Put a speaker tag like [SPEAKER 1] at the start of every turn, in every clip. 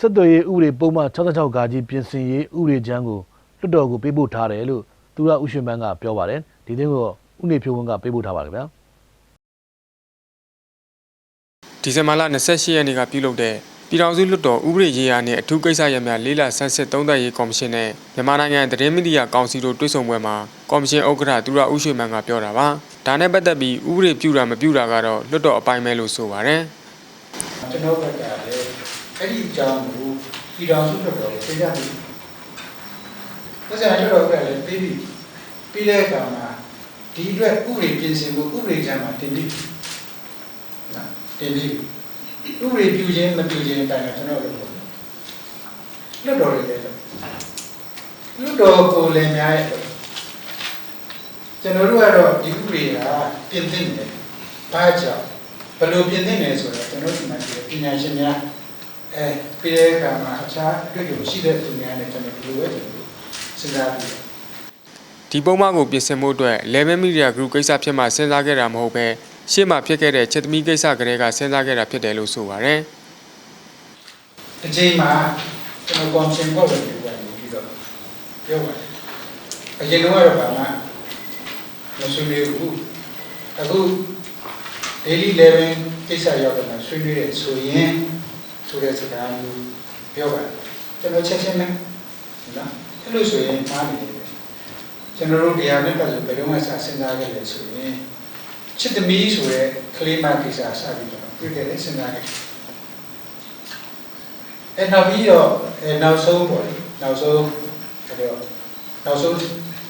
[SPEAKER 1] ဆက်သွယ်ရေးဥပဒေပုံမှန်66ကာကြီးပြင်ဆင်ရေးဥပဒေချမ်းကိုလွှတ်တော်ကိုပေးပို့ထားတယ်လို့သူရဥရှင်မန်းကပြောပါတယ်ဒီသတင်းကိုဥနေဖြိုးဝင်းကပေးပို့ထားပါတယ်ဗျာ
[SPEAKER 2] ဒီဇင်ဘာလ28ရက်နေ့ကပြုလုပ်တဲ့ပြည်ထောင်စုလွှတ်တော်ဥပဒေရေးရာနှင့်အထူးကိစ္စရပ်များလေးလာဆန်းစစ်သုံးသပ်ရေးကော်မရှင်နဲ့မြန်မာနိုင်ငံသတင်းမီဒီယာကောင်စီတို့တွေ့ဆုံပွဲမှာကော်မရှင်ဥက္ကဋ္ဌသူရဦးရွှေမန်းကပြောတာပါဒါနဲ့ပတ်သက်ပြီးဥပဒေပြုတာမပြုတာကတော့လွှတ်တော်အပိုင်းပဲလို့ဆိုပါတယ်
[SPEAKER 3] ကျွန်တော်ဘက်ကလည်း အဲ့ဒီအကြောင်းကိုပြည်တော်စုတော်တော်ကိုသိကြပြီ။ဒါကြောင့်တော်တော်ကလည်းပြီးပြီ။ပြီးတဲ့အခါမှာဒီအတွက်ဥပဒေပြင်ဆင်ဖို့ဥပဒေချမ်းမှာတင်ပြီ။နော်တင်ပြီ။ဥပဒေပြုခြင်းမပြုခြင်းအတိုင်းတော့ကျွန်တော်တို့ပြောတယ်။လွတ်တော်ရည်လေ။လွတ်တော်ကိုလည်းများရဲ့ကျွန်တော်တို့ကတော့ဒီဥပဒေကပြင်သင့်တယ်။ဘာကြောင့်ဘယ်လိုပြင်သင့်လဲဆိုတော့ကျွန်တော်ဒီမှာဒီပညာရှင်များ အဲပြည်တဲ့အခါမှာအခြားအတွေ့အကြုံရှိတဲ့သူများနဲ့ကျွန်တော်ဒီလိုပဲကျွန်တော်စဉ်းစားပြီး
[SPEAKER 2] ဒီပုံမှန်ကိုပြင်ဆင်မှုအတွက် Level Media Group ကိစ္စဖြစ်မှစဉ်းစားခဲ့တာမဟုတ်ပဲရှေ့မှာဖြစ်ခဲ့တဲ့ချက်သမီးကိစ္စကလေးကစဉ်းစားခဲ့တာဖြစ်တယ်လို့ဆိုပါတယ်
[SPEAKER 3] တစ်ချိန်မှာကျွန်တော်ကွန်ရှင်ဘောက်ဝင်ပြီးတော့ပြီးတော့ပြောပါတယ်အရင်တော့ကတော့ဘာမှမဆွေးနွေးဘူးအခု daily level ကိစ္စရောက်တော့မှဆွေးနွေးတယ်ဆိုရင် ဆိုတဲ့စကားမျိုးပြောပါတယ်ကျွန်တော်ချက်ချင်းနဲ့နော်အဲ့လိုဆိုရင်မှားနေတယ်ကျွန်တော်တို့တရားနဲ့ပတ်သက်ဘယ်တော့မှစစဉ်းစားခဲ့လဲဆိုရင်ချစ်သမီးဆိုတဲ့ကလေးမကိစ္စစပြီးတော့ပြည့်ခဲ့တယ်စဉ်းစားခဲ့အဲနောက်ပြီးတော့အဲနောက်ဆုံးပေါ့လေနောက်ဆုံးအဲ့တော့နောက်ဆုံး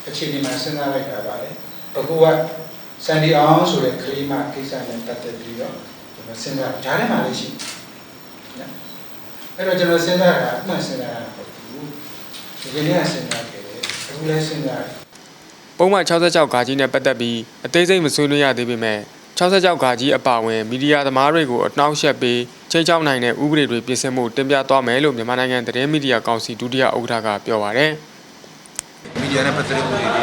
[SPEAKER 3] အခြေအနေမှာစဉ်းစားလိုက်တာပါလေအခုကစန်ဒီအောင်ဆိုတဲ့ကလေးမကိစ္စနဲ့ပတ်သက်ပြီးတော့ကျွန်တော်စဉ်းစားဒါထဲမှာလည်းရှိနော် အဲ့တော့ကျွန်တော်စဉ်းစားတာအမှန်စဉ်းစားတာပေါ့ဘူးဒီကနေ့ကစဉ်းစားခဲ့တယ်အခုလည်းစဉ်းစားတယ်
[SPEAKER 2] ပုံမှန်66ကာကြီးနဲ့ပတ်သက်ပြီးအသေးစိတ်မဆွေးနွေးရသေးပေမဲ့66ကာကြီးအပါအဝင်မီဒီယာသမားတွေကိုအနှောင့်အယှက်ပေးချိန်ချောက်နိုင်တဲ့ဥပဒေတွေပြင်ဆင်မှုတင်ပြသွားမယ်လို့မြန်မာနိုင်ငံသတင်းမီဒီယာကောင်စီဒုတိယဥက္ကဋ္ဌကပြောပါတယ်
[SPEAKER 4] မီဒီယာနဲ့ပတ်သက်တဲ့ဥပဒေတွေ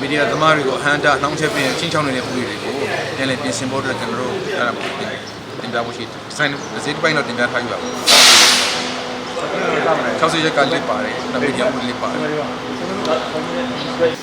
[SPEAKER 4] မီဒီယာသမားတွေကိုအဟန့်တာနှောင့်ယှက်ပြီးချင်းချောင်းနေတဲ့ဥပဒေတွေကိုပြန်လည်ပြင်ဆင်ဖို့အတွက်ကျွန်တော်တို့အဲ့ဒါ တင်ပြဖို့ရှိတယ်။ sign တစ်စိတ်တစ်ပိုင်းတော့တင်ပြထားယူပါဘူး။60ရက်ကလစ်ပါတယ်။မီဒီယာဥပဒေလစ်ပါတယ်။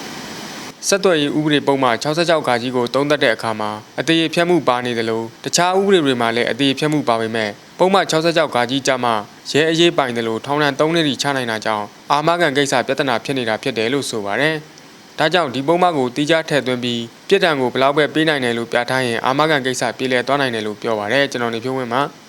[SPEAKER 2] ဆက်သွယ်ရေးဥပဒေပုံမှန်66ကာကြီးကိုတုံးသက်တဲ့အခါမှာအသေးဖြတ်မှုပါနေတယ်လို့တခြားဥပဒေတွေမှာလည်းအသေးဖြတ်မှုပါပေမဲ့ပုံမှန်66ကာကြီးကြမှာရဲအရေးပိုင်တယ်လို့ထောင်ဒဏ်3နှစ်ထိချနိုင်တာကြောင့်အာမခံကိစ္စပြဿနာဖြစ်နေတာဖြစ်တယ်လို့ဆိုပါတယ်။ ဒါကြောင့်ဒီပုံမှန်ကိုတီးခြားထည့်သွင်းပြီးပြစ်ဒဏ်ကိုဘယ်လောက်ပဲပေးနိုင်တယ်လို့ပြဋ္ဌာန်းရင်အာမခံကိစ္စပြည်လည်သွားနိုင်တယ်လို့ပြောပါတယ်ကျွန်တော်နေဖြိုးဝင်းပါ။